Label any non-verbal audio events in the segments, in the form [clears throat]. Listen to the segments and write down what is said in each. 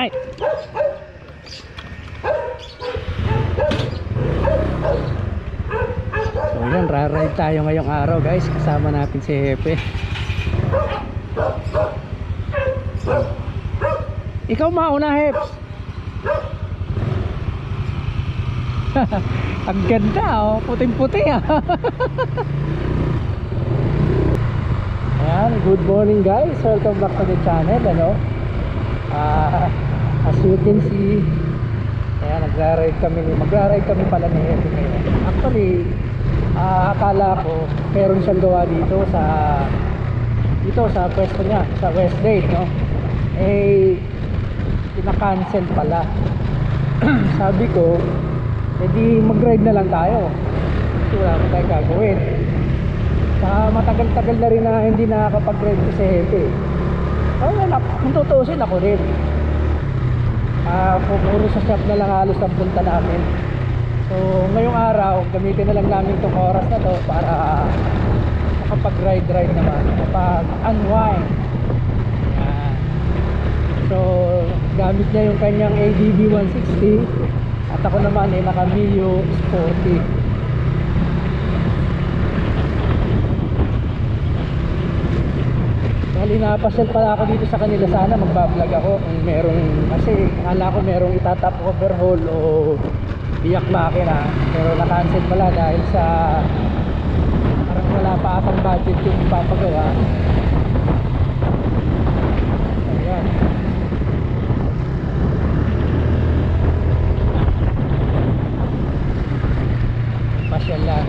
Alright. So yan, raride tayo ngayong araw guys. Kasama natin si Hepe. Ikaw mauna, Heps. [laughs] Ang ganda oh, puting-puti ah. [laughs] Ayan, good morning guys. Welcome back to the channel, ano? Ah, as you can see, ayan, nagra-ride kami, magra-ride kami pala ni Epi ngayon. Actually, ah, akala ko meron siyang gawa dito sa dito sa pwesto niya, sa Westgate, no? Eh, pinaka-cancel pala. [clears throat] Sabi ko, edi mag-ride na lang tayo. Kasi wala pa tayong gagawin. Sa matagal-tagal na rin na hindi nakakapag-ride si Hepe. Oh, wala. Kung tutuusin ako rin. Ah, puro sa shop na lang halos ang punta namin. So, ngayong araw, gamitin na lang namin itong oras na to para makapag-ride-ride naman, makapag-unwind. Yan. So, gamit niya yung kanyang ADB 160 at ako naman ay naka Mio Sporty. Bali napasyal pala ako dito sa kanila. Sana magbablog ako kung merong kasi akala ko merong itatap overhaul o biyak makina. Pero na-cancel pala dahil sa parang wala pa atang budget yung papagawa ayan pasyal lang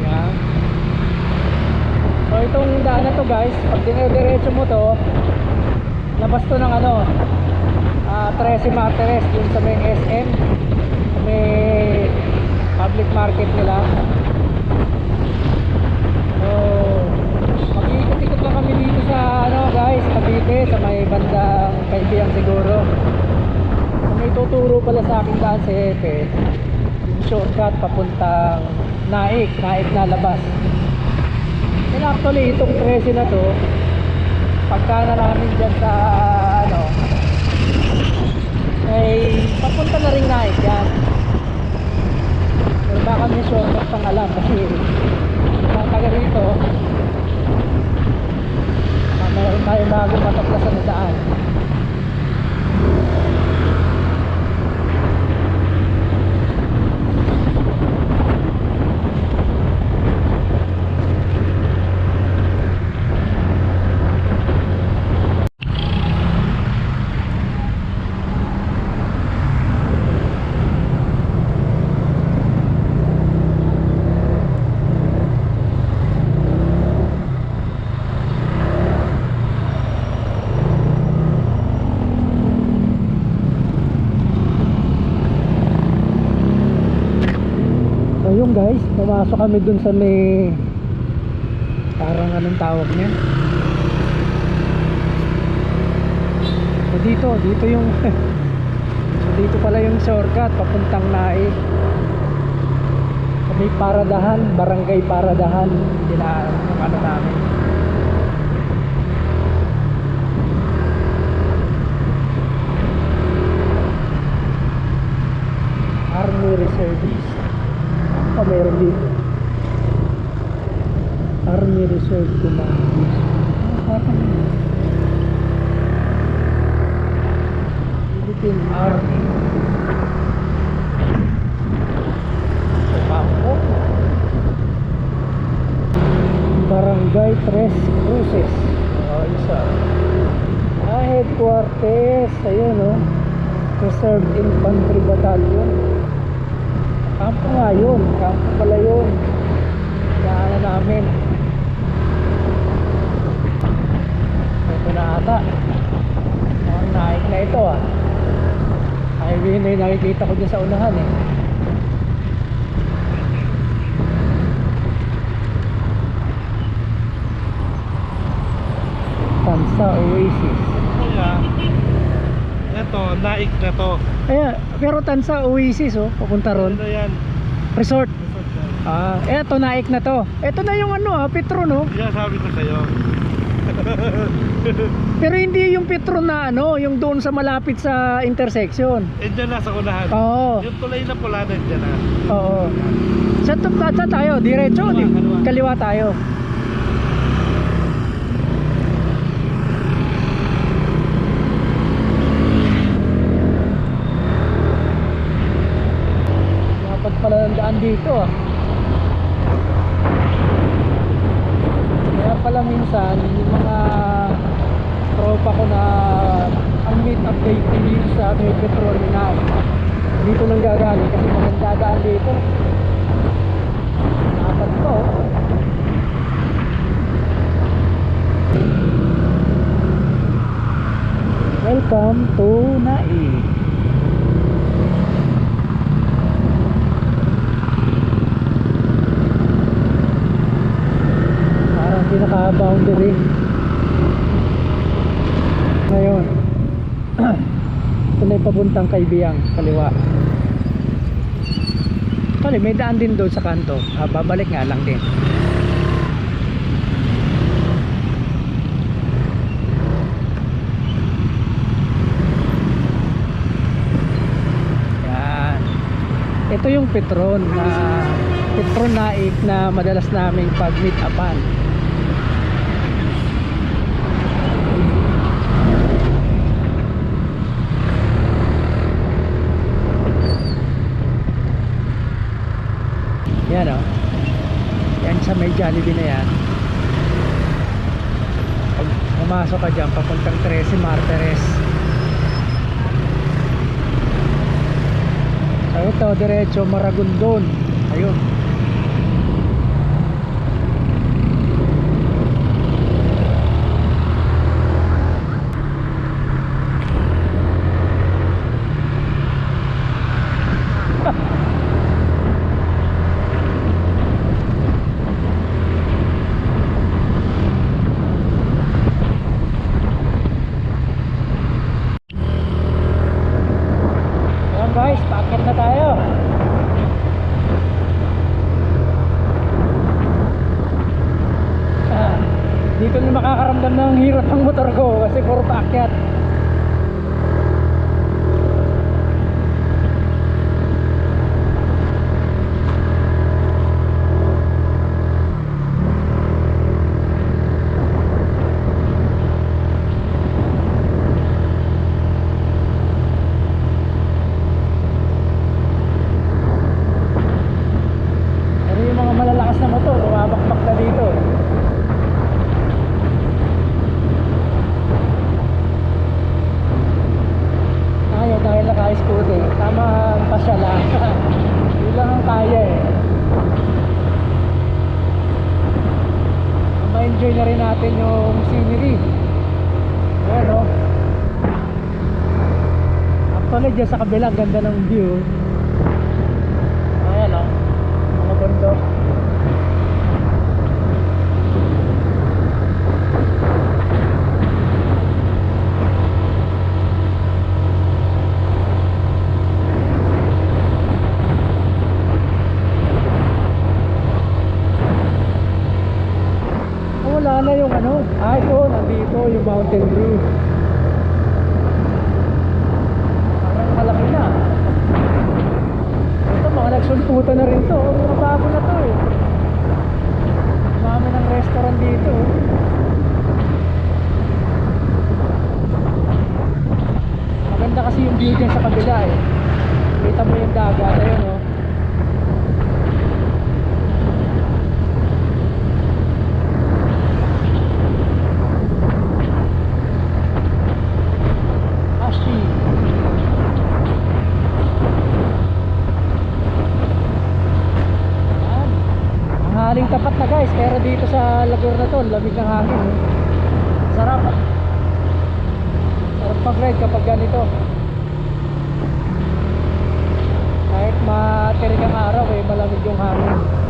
Yan. So itong daan na to guys, pag dinediretso mo to, labas to ng ano, ah 13 Martires yung sa may SM, sa may public market nila. So, mag-iikot-ikot lang kami dito sa ano guys, Cavite, sa may bandang Kaibiyang siguro. So, may tuturo pala sa akin daan si Hepe, yung shortcut papuntang Naik, Naik na labas. And actually, itong 13 na to, pagka na namin dyan sa, ano, ay papunta na rin Naik yan. Pero baka may shortcut pang alam kasi mga taga rito, mamaya tayo bago mataklasan na daan. So yun guys, pumasok kami dun sa may parang anong tawag niya? So dito, dito yung [laughs] so dito pala yung shortcut papuntang Nae. Sa may paradahan, barangay paradahan, dinaan yung ano namin. Army Reservice. Ah, meron dito. Army Reserve Command. Ah, Philippine Army. Bangko. Barangay Tres Cruces. Oh, isa. Ah, headquarters. Ayun, no? Reserve Infantry Battalion. Kampo nga yun. Kampo pala yun. Daanan namin. Ito na ata. Mukhang naik na ito ah. Highway na yung nakikita ko dyan sa unahan eh. Tansa Oasis. Ito, naik na to. Ayan, pero Tansa, Oasis oh, papunta ron. Ano yan? Resort. Resort. Ah, eto naik na to. Eto na yung ano ah, Petro no. Yan sabi ko sa'yo. [laughs] Pero hindi yung Petro na ano, yung doon sa malapit sa intersection. Eh dyan na sa unahan. Oo. Yung tulay na pula na dyan na. Oo. Sa to plaza tayo, diretso, di, Kaliwa, kaliwa. kaliwa tayo. Dapat pala ng daan dito ah. Kaya pala minsan, yung mga tropa ko na ang meet up date dito sa may petrol na dito nang gagaling kasi maganda daan dito. Dapat ko. Welcome to Nai. Parang pinaka-boundary. Ngayon, [clears throat] ito na yung papuntang kaibiyang kaliwa. Kali, may daan din doon sa kanto. Ah, babalik nga lang din. Yan. Ito yung Petron na Petron naik na madalas naming pag meet upan. Yan o. Yan sa may Jollibee na yan. Pag pumasok ka dyan, papuntang 13 Martires. So ito, diretso Maragondon. Ayun. Ayan guys, paakit na tayo. Ah, dito na makakaramdam ng hirap ng motor ko kasi puro paakyat. Pero yung mga malalakas na motor, bumabakbak na dito. Ayaw dahil naka-scooter, tama ang pasya lang. Yun lang ang kaya eh. Ma-enjoy na rin natin yung scenery. Ayan o. Actually, dyan sa kabila, ganda ng view. Ayan o. Mga bundok. Nandito yung mountain view. Ang haling tapat na guys, pero dito sa Lagor na to, lamig ng hangin. Sarap. Sarap pag-ride kapag ganito. Kahit matirik ang araw eh, malamig yung hangin.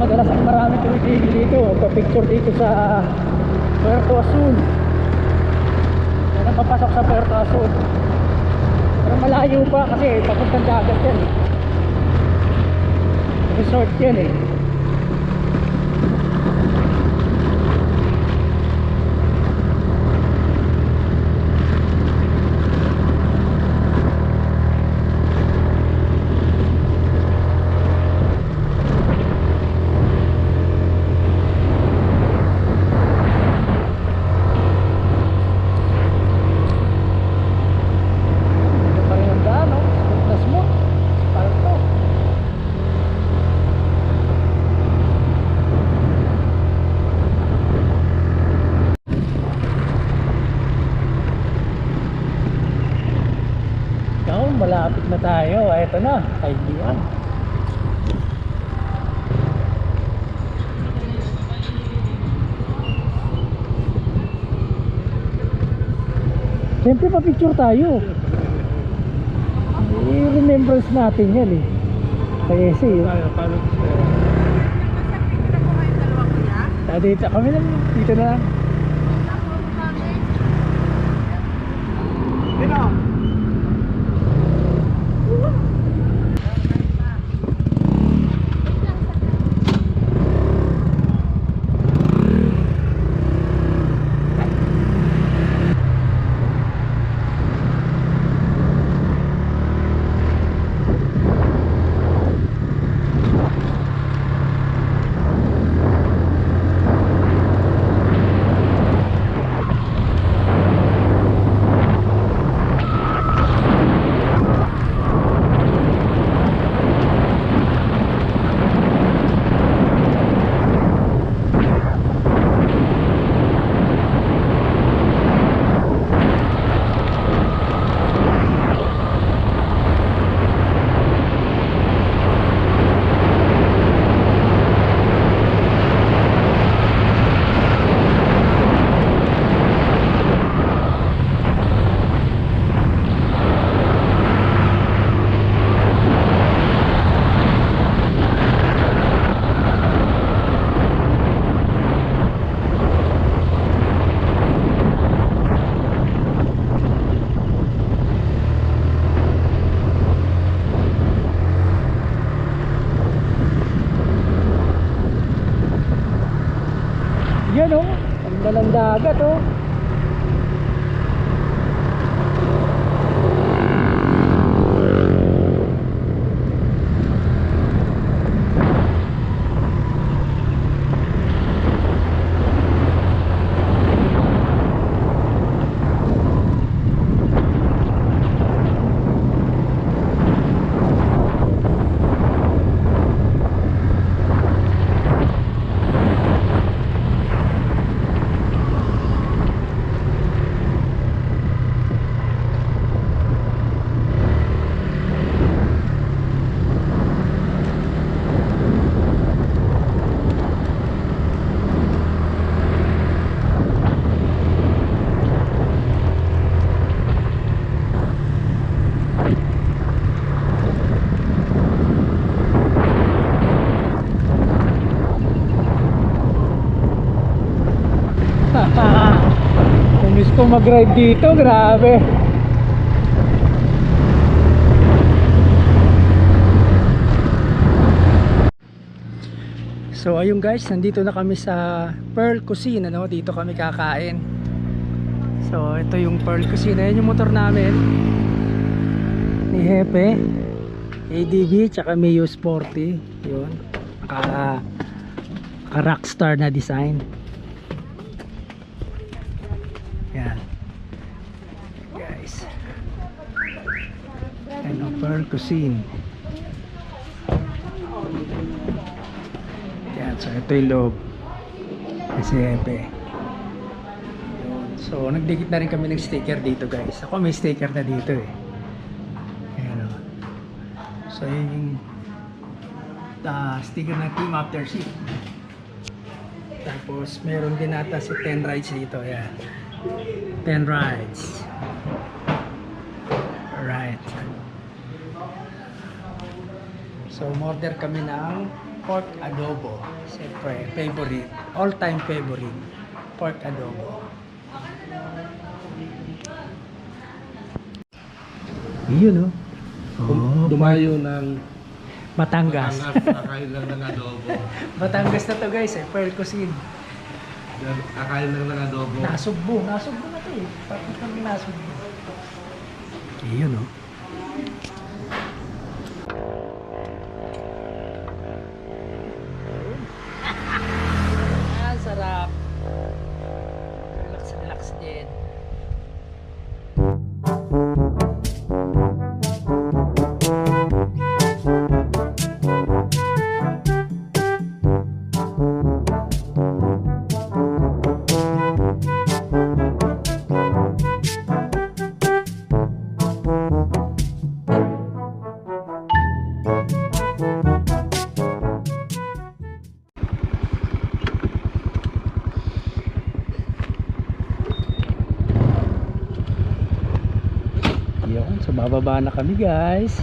madalas ang marami tumitigil Magpa-picture dito sa Puerto Azul. Yan ang papasok sa Puerto Azul. Pero malayo pa kasi papuntang dagat yan eh. Resort yan eh. Ito pa rin ang daan, no? Smooth na smooth. Asfalto. Ikaw, malapit na na, kaibigan. Siyempre, pa-picture tayo. I-remembrance natin yan eh. Kaya si, Tayo, paano? ah, dito kami lang, dito na lang. Mag-ride dito, grabe. So ayun guys, nandito na kami sa Pearl Cuisine, ano? Dito kami kakain. So ito yung Pearl Cuisine, ayan yung motor namin. Ni Hepe, ADV, tsaka Mio Sporty. Yun. Naka, naka rockstar na design. Yan. Guys. Pearl Cuisine. Yan, so ito yung loob. Epe. So, nagdikit na rin kami ng sticker dito guys. Ako may sticker na dito eh. Ayan o. So, yun yung ah, sticker ng Team After Seat. Tapos, meron din ata si 10 rides dito. Ayan. 10 rides. Alright. So, order kami ng pork adobo. Siyempre, favorite. All-time favorite. Pork adobo. Yun, oh. Dum- Dumayo ng Matangas. kakain lang ng adobo. [laughs] Batangas na to guys eh. Pearl Cuisine. Kakain lang ng adobo. Nasugbo. Nasugbo na to eh. Parang kami nasugbo. Yun, oh. Yun, so bababa na kami guys.